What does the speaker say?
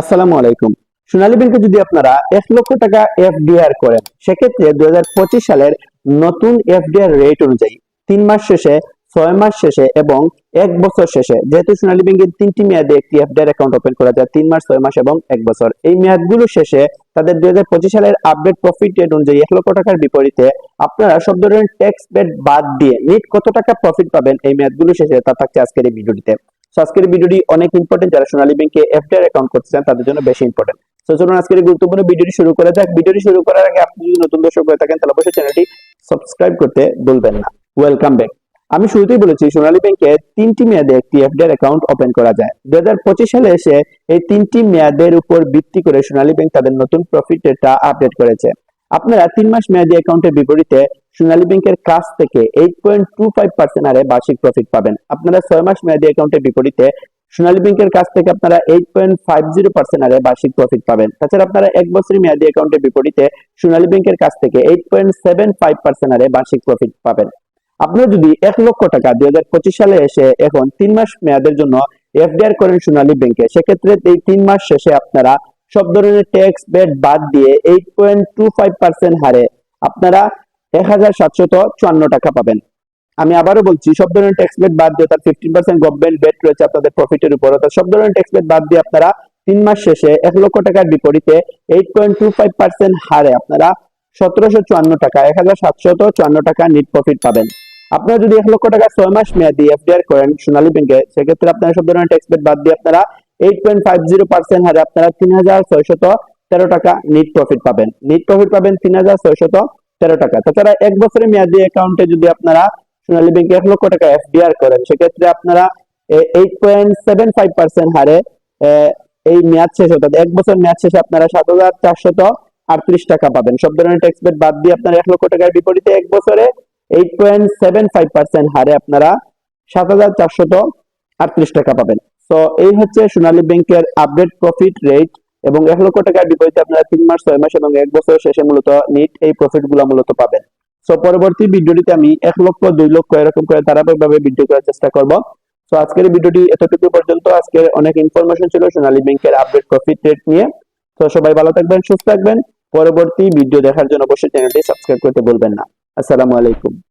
আসসালামু আলাইকুম। সোনালী ব্যাংকে যদি আপনারা এক লক্ষ টাকা এফডিআর করেন, সেক্ষেত্রে দুই সালের নতুন এফডিআর রেট অনুযায়ী তিন মাস শেষে, ছয় মাস শেষে এবং এক বছর শেষে, যেহেতু সোনালী ব্যাংকের তিনটি মেয়াদে একটি এফডিআর অ্যাকাউন্ট ওপেন করা যায়, তিন মাস, ছয় মাস এবং এক বছর। এই মেয়াদগুলো শেষে তাদের দুই হাজার পঁচিশ সালের আপডেট প্রফিট রেট অনুযায়ী এক লক্ষ টাকার বিপরীতে আপনারা সব ধরনের ট্যাক্স বেড বাদ দিয়ে নিট কত টাকা প্রফিট পাবেন, এই মেয়াদগুলো শেষে তা থাকছে আজকের এই ভিডিওটিতে আজকের ভিডিওটি অনেক ইম্পর্টেন্ট যারা সোনালী ব্যাংকে এফডিআর অ্যাকাউন্ট করতে চান তাদের জন্য বেশি ইম্পর্টেন্ট তো চলুন আজকের গুরুত্বপূর্ণ ভিডিওটি শুরু করা যাক। ভিডিওটি শুরু করার আগে আপনি যদি নতুন দর্শক হয়ে থাকেন, তাহলে অবশ্যই চ্যানেলটি সাবস্ক্রাইব করতে ভুলবেন না। ওয়েলকাম ব্যাক আমি শুরুতেই বলেছি, সোনালী ব্যাংকে তিনটি মেয়াদে একটি এফডিআর অ্যাকাউন্ট ওপেন করা যায়। দু হাজার পঁচিশ সালে এসে এই তিনটি মেয়াদের উপর ভিত্তি করে সোনালী ব্যাংক তাদের নতুন প্রফিট রেটটা আপডেট করেছে। আপনারা তিন মাস মেয়াদি অ্যাকাউন্টের বিপরীতে সোনালী ব্যাংকের কাছ থেকে eight point two five percent হারে বার্ষিক প্রফিট পাবেন। আপনারা ছয় মাস মেয়াদি অ্যাকাউন্টের বিপরীতে সোনালী ব্যাংকের কাছ থেকে আপনারা eight point five zero percent হারে বার্ষিক প্রফিট পাবেন। তাছাড়া আপনারা এক বছরের মেয়াদি অ্যাকাউন্টের বিপরীতে সোনালী ব্যাংকের কাছ থেকে eight point seven five percent হারে বার্ষিক প্রফিট পাবেন। আপনারা যদি এক লক্ষ টাকা দুই হাজার পঁচিশ সালে এসে এখন তিন মাস মেয়াদের জন্য এফডিআর করেন সোনালী ব্যাংকে, সেক্ষেত্রে এই তিন মাস শেষে আপনারা সব ধরনের ট্যাক্স বেড বাদ দিয়ে eight point two five percent হারে আপনারা এক হাজার সাতশত চুয়ান্ন টাকা পাবেন। আমি আবারও বলছি, সব ধরনের ট্যাক্স বাদ দিয়ে তার ফিফটিন পার্সেন্ট গভর্নমেন্ট রয়েছে আপনাদের প্রফিটের উপর। অর্থাৎ সব ধরনের ট্যাক্স বাদ দিয়ে আপনারা তিন মাস শেষে এক লক্ষ টাকার বিপরীতে eight point two five percent হারে আপনারা সতেরোশো চুয়ান্ন টাকা, এক হাজার সাতশত চুয়ান্ন টাকা নিট প্রফিট পাবেন। আপনারা যদি এক লক্ষ টাকা ছয় মাস মেয়াদি এফডিআর করেন সোনালী ব্যাংকে, সেক্ষেত্রে আপনারা সব ধরনের ট্যাক্স বাদ দিয়ে আপনারা eight point five zero percent হারে আপনারা তিন হাজার ছয়শত তেরো টাকা নিট প্রফিট পাবেন। নিট প্রফিট পাবেন তিন হাজার ছয়শত তেরো টাকা। তাছাড়া এক বছরের মেয়াদি অ্যাকাউন্টে যদি আপনারা সোনালী ব্যাংকে এক লক্ষ টাকা এফডিআর করেন, সেক্ষেত্রে আপনারা eight point seven five percent হারে এই মেয়াদ শেষ অর্থাৎ এক বছর মেয়াদ শেষে আপনারা সাত হাজার চারশত আটত্রিশ টাকা পাবেন। সব ধরনের ট্যাক্স বেড বাদ দিয়ে আপনারা এক লক্ষ টাকার বিপরীতে এক বছরে eight point seven five percent হারে আপনারা সাত হাজার চারশত আটত্রিশ টাকা পাবেন। তো এই হচ্ছে সোনালী ব্যাংকের আপডেট প্রফিট রেট এবং এক লক্ষ টাকার বিপরীতে আপনারা তিন মাস, ছয় মাস এবং এক বছর শেষে মূলত নিট এই প্রফিটগুলো মূলত পাবেন। তো পরবর্তী ভিডিওটিতে আমি এক লক্ষ, দুই লক্ষ এরকম করে ধারাবাহিকভাবে ভিডিও করার চেষ্টা করব। তো আজকের ভিডিওটি এতটুকু পর্যন্ত। আজকের অনেক ইনফরমেশন ছিল সোনালী ব্যাংকের আপডেট প্রফিট রেট নিয়ে। তো সবাই ভালো থাকবেন, সুস্থ থাকবেন। পরবর্তী ভিডিও দেখার জন্য অবশ্যই চ্যানেলটি সাবস্ক্রাইব করতে ভুলবেন না। আসসালামু আলাইকুম।